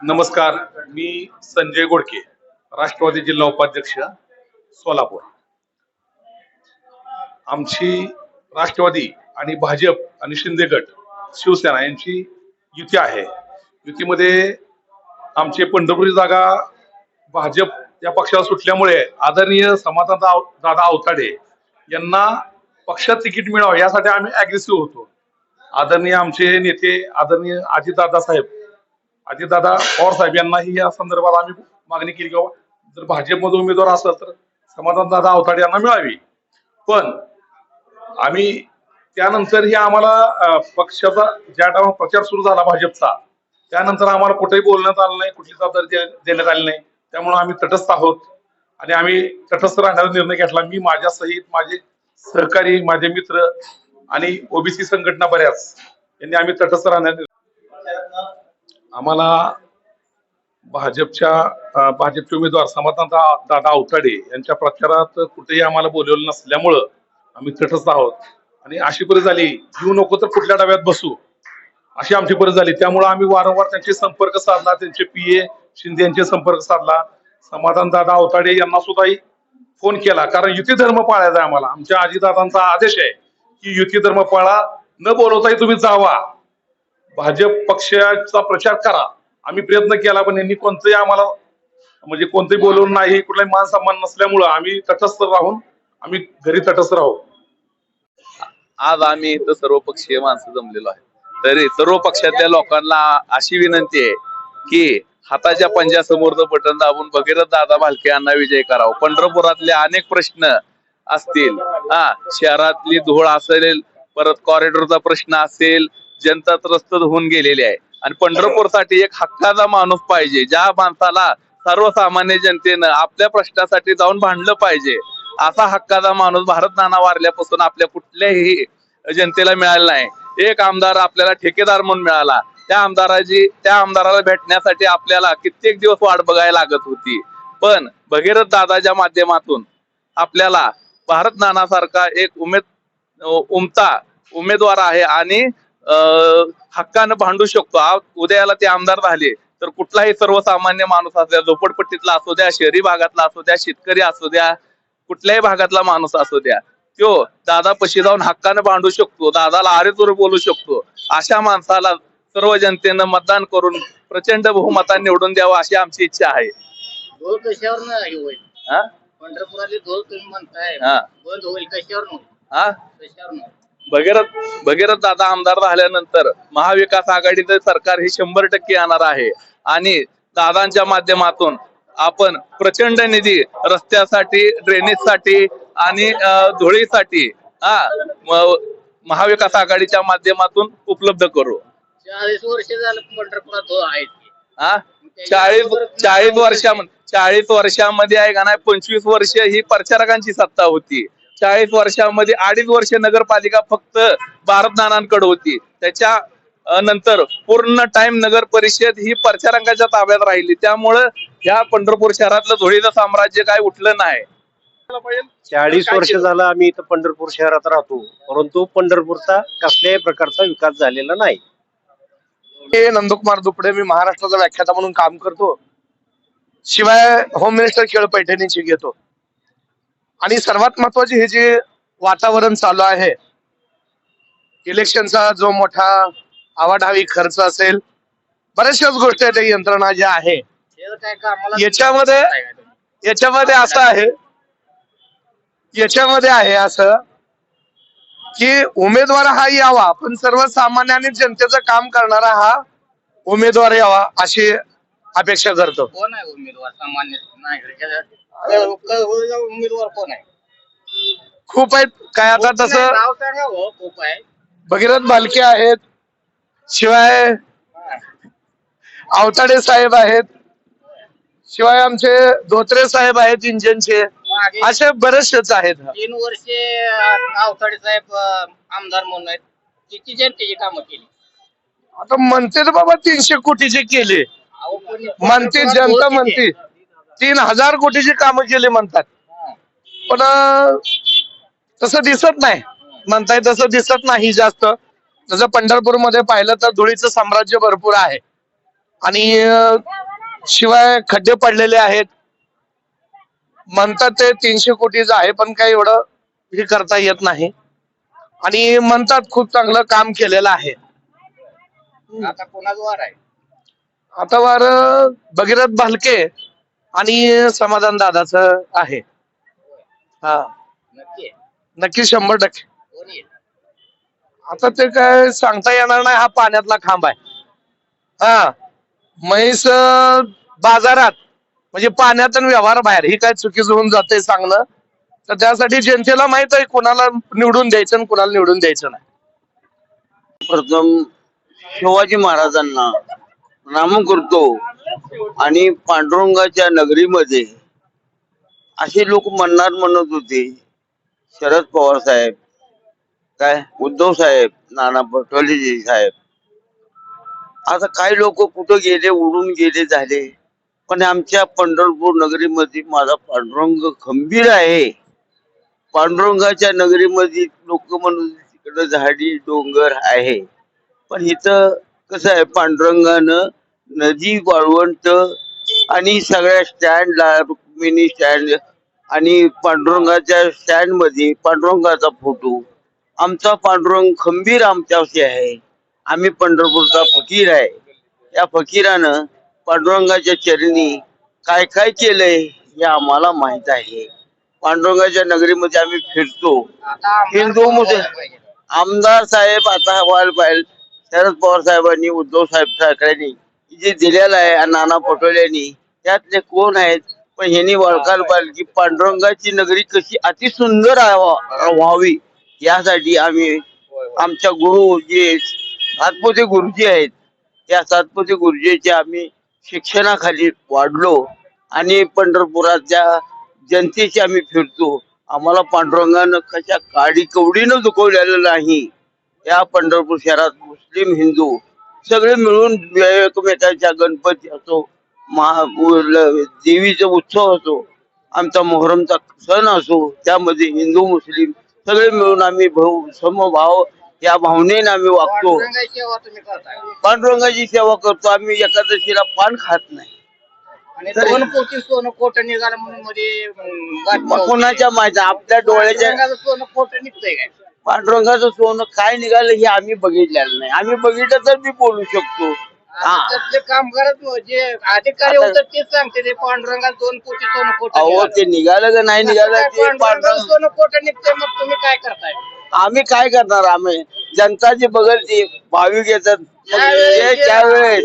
नमस्कार मी संजय गोडके राष्ट्रवादी जिल्हा उपाध्यक्ष सोलापूर. आमची राष्ट्रवादी आणि भाजप आणि शिंदे गट शिवसेना यांची युती आहे. युतीमध्ये आमची पंढरपुरी जागा भाजप या पक्षाला सुटल्यामुळे आदरणीय समाधान दादा अवताडे यांना पक्षात तिकीट मिळावं यासाठी आम्ही अग्रेसिव्ह होतो. आदरणीय आमचे नेते आदरणीय अजितदादा साहेब अजितदादा पवार साहेब यांनाही या संदर्भात आम्ही मागणी केली की बाबा जर भाजपमध्ये उमेदवार असेल तर समाधान दादा अवताडे यांना मिळावी. पण आम्ही त्यानंतरही आम्हाला पक्षाचा ज्या टाइम प्रचार सुरू झाला भाजपचा त्यानंतर आम्हाला कुठेही बोलण्यात आलं नाही कुठली जबाबदारी देण्यात आली नाही. त्यामुळे आम्ही तटस्थ आहोत आणि आम्ही तटस्थ राहण्याचा निर्णय घेतला. मी माझ्या सहित माझे सहकारी माझे मित्र आणि ओबीसी संघटना बऱ्याच यांनी आम्ही तटस्थ राहण्याचा आम्हाला भाजपच्या भाजपचे उमेदवार समाधान दादा अवताडे यांच्या प्रचारात कुठेही आम्हाला बोलवलं नसल्यामुळं आम्ही तटस्थ आहोत. आणि अशी परिस्थिती झाली जीव नको तर कुठल्या डब्यात बसू? अशी आमची परिस्थिती झाली त्यामुळे आम्ही वारंवार त्यांचे संपर्क साधला त्यांचे पी ए शिंदे यांचे संपर्क साधला. समाधान दादा अवताडे यांना सुद्धाही फोन केला कारण युती धर्म पाळायचा आम्हाला. आमच्या आजीदादांचा आदेश आहे की युती धर्म पाळा न बोलवताही तुम्ही जावा. भाजप पक्षाचा प्रचार करा. आम्ही प्रयत्न केला पण यांनी कोणतंही आम्हाला म्हणजे कोणतंही बोलवून नाही कुठलाही मान सन्मान नसल्यामुळं आम्ही तटस्थ राहून आम्ही घरी तटस्थ राहू. आज आम्ही इथं सर्व पक्षीय माणसं जमलेलो आहे. तरी सर्व पक्षातल्या लोकांना अशी विनंती आहे की हाताच्या पंजासमोरचं बटन दाबून भगीरथ दादा भालके यांना विजय करावा. पंढरपुरातले अनेक प्रश्न असतील. हा शहरातली धूळ असेल परत कॉरिडॉरचा प्रश्न असेल जनता त्रस्त होऊन गेलेली आहे. आणि पंढरपूरसाठी एक हक्काचा माणूस पाहिजे ज्या माणसाला सर्वसामान्य जनतेनं आपल्या प्रश्नासाठी जाऊन भांडलं पाहिजे असा हक्काचा माणूस भारत नाना वारल्यापासून आपल्या कुठल्याही जनतेला मिळाला नाही. एक आमदार आपल्याला ठेकेदार म्हणून मिळाला. त्या आमदाराची त्या आमदाराला भेटण्यासाठी आपल्याला कित्येक दिवस वाट बघायला लागत होती. पण भगीरथ दादाच्या माध्यमातून आपल्याला भारत नानासारखा एक उमेद उमता उमेदवार आहे आणि हक्कानं भांडू शकतो आज उद्याला ते आमदार झाले तर कुठलाही सर्वसामान्य माणूस असू द्या झोपडपट्टीतला असू द्या शहरी भागातला असू द्या शेतकरी असू द्या कुठल्याही भागातला माणूस असू द्या तो दादा पशी जाऊन हक्कानं भांडू शकतो दादाला आरेतोर बोलू शकतो अशा माणसाला सर्व जनतेनं मतदान करून प्रचंड बहुमताने निवडून द्यावं अशी आमची इच्छा आहे ढोल कशावर ना होईल हा? पंढरपुरातले ढोल तुम्ही म्हणताय हा. बंद होईल कशावर हा? भगीरथ भगीरथ दादा आमदार झाल्यानंतर महाविकास आघाडीचं सरकार हे शंभर टक्के येणार आहे. आणि दादांच्या माध्यमातून आपण प्रचंड निधी रस्त्यासाठी ड्रेनेजसाठी आणि धुळीसाठी हा महाविकास आघाडीच्या माध्यमातून उपलब्ध करू. चाळीस वर्ष झालं पंढरपुरात हा चाळीस चाळीस वर्षामध्ये चाळीस वर्षामध्ये आहे का नाही पंचवीस वर्ष ही प्रचारकांची सत्ता होती. चाळीस वर्षामध्ये अडीच वर्ष नगरपालिका फक्त भारत नानांकडे होती. त्याच्या नंतर पूर्ण टाइम नगर परिषद ही प्रचारकांच्या ताब्यात राहिली. त्यामुळं ह्या पंढरपूर शहरातलं धुळीचं साम्राज्य काय उठलं नाही. चाळीस वर्ष झालं आम्ही इथं पंढरपूर शहरात राहतो. परंतु पंढरपूरचा कसल्याही प्रकारचा विकास झालेला नाही. मी नंदकुमार दुपडे मी महाराष्ट्राचा व्याख्याता म्हणून काम करतो. शिवाय होम मिनिस्टर खेळ पैठणीची घेतो. आणि सर्वात महत्त्वाचे हे जे वातावरण चालू आहे इलेक्शनचा जो मोठा आवाढावी खर्च असेल बऱ्याचशाच गोष्टी आहेत यंत्रणा ज्या आहे. याच्यामध्ये याच्यामध्ये असं आहे याच्यामध्ये आहे असं की उमेदवार हा यावा पण सर्वसामान्याने आणि जनतेचं काम करणारा हा उमेदवार यावा अशी अपेक्षा करतो. कोण आहे उमेदवार? सामान्य नागरिकाचा क- क- उमेदवार कोण आहे? खूप आहेत. काय आता तसं नाव हो खूप आहे भगीरथ भालके आहेत. शिवाय आवताडे साहेब आहेत. शिवाय आमचे धोत्रे साहेब आहेत इंजनचे. मागे असे बरेचसेच आहेत. तीन वर्षे आवताडे साहेब अं, आमदार म्हणून आहेत. किती जनतेची कामं केली? आता म्हणते तर बाबा तीनशे कोटीचे केले. म्हणते जनता म्हणते. तीन हजार कोटीची कामं केली म्हणतात? पण तसं दिसत नाही. म्हणताय तसं दिसत नाही जास्त. जसं पंढरपूरमध्ये पाहिलं तर धुळीचं साम्राज्य भरपूर आहे. आणि शिवाय खड्डे पडलेले आहेत. म्हणतात ते तीनशे कोटीचं आहे पण काही एवढं हे करता येत नाही. आणि म्हणतात खूप चांगलं काम केलेलं आहे. आता कोणाच वार आहे? आता वार भगीरथ भालके आणि समाधान दादाच आहे. हा. नक्की शंभर टक्के. आता ते काय सांगता येणार नाही हा पाण्यातला खांब आहे. हा. म्हैस बाजारात म्हणजे पाण्यात व्यवहार बाहेर ही काय चुकीचं होऊन जाते सांगणं? तर त्यासाठी जनतेला माहीत आहे कुणाला निवडून द्यायचं आणि कुणाला निवडून द्यायचं नाही. प्रथम शिवाजी महाराजांना नाम करतो. आणि पांडुरंगाच्या नगरीमध्ये असे लोक म्हणणार म्हणत होते शरद पवार साहेब काय उद्धव साहेब नाना पटोलेजी साहेब. आता काही लोक कुठं गेले उडून गेले झाले. पण आमच्या पंढरपूर नगरीमध्ये माझा पांडुरंग खंबीर आहे. पांडुरंगाच्या नगरीमध्ये लोक म्हणून तिकडं झाडी डोंगर आहे. पण इथं कसं आहे पांडुरंगानं नदी वाळवंट आणि सगळ्या स्टँडला मिनी स्टँड आणि पांडुरंगाच्या स्टँडमध्ये पांडुरंगाचा फोटो आमचा पांडुरंग खंबीर आमच्याशी आहे. आम्ही पंढरपूरचा फकीर आहे. या फकीरानं पांडुरंगाच्या चरणी काय काय केलंय हे आम्हाला माहीत आहे. पांडुरंगाच्या नगरीमध्ये आम्ही फिरतो. हिंदू मुस्लिम- आमदार साहेब आता व्हायला पाहिजे. शरद पवार साहेबांनी उद्धव साहेब ठाकरेंनी जे दिलेलं आहे नाना पटोल्यांनी त्यातले कोण आहेत? पण ह्यांनी वळखाल पाहिजे की पांडुरंगाची नगरी कशी अति सुंदर व्हावी यासाठी आम्ही आमच्या गुरु जे सातपुते गुरुजी आहेत त्या सातपुते गुरुजीच्या आम्ही शिक्षणाखाली वाढलो आणि पंढरपुराच्या जनतेशी आम्ही फिरतो. आम्हाला पांडुरंगानं कशा काडी कवडीनं दुखवलेलं नाही. या पंढरपूर शहरात मुस्लिम हिंदू सगळे मिळून एकमेकांच्या गणपती असो महा देवीचा उत्सव असो आमचा मोहरमचा सण असो त्यामध्ये हिंदू मुस्लिम सगळे मिळून आम्ही भाऊ समभाव या भावनेने आम्ही वागतो. पांडुरंगाची सेवा करतो. आम्ही एकादशीला पान खात नाही. होती. कोणाच्या माहिती? आपल्या डोळ्याच्या सोनं कोट निघतंय काय? पांडुरंगाचं सोनं काय निघालं हे आम्ही बघितलेलं नाही. आम्ही बघितलं तर मी बोलू शकतो. हा. त्यातले कामगार जे अधिकारी आता- होतात तेच सांगते ते पांडुरंगाला दोन कोटी सोनं कोट अहो ते निघालं का नाही निघालं ते पांडुरंगाला पांडुरंग सोनं कोट निघतंय मग तुम्ही काय करताय? आम्ही काय करणार? आम्ही जनता जी बघल ती भाविक येतात. मग त्यावेळेस जे त्यावेळेस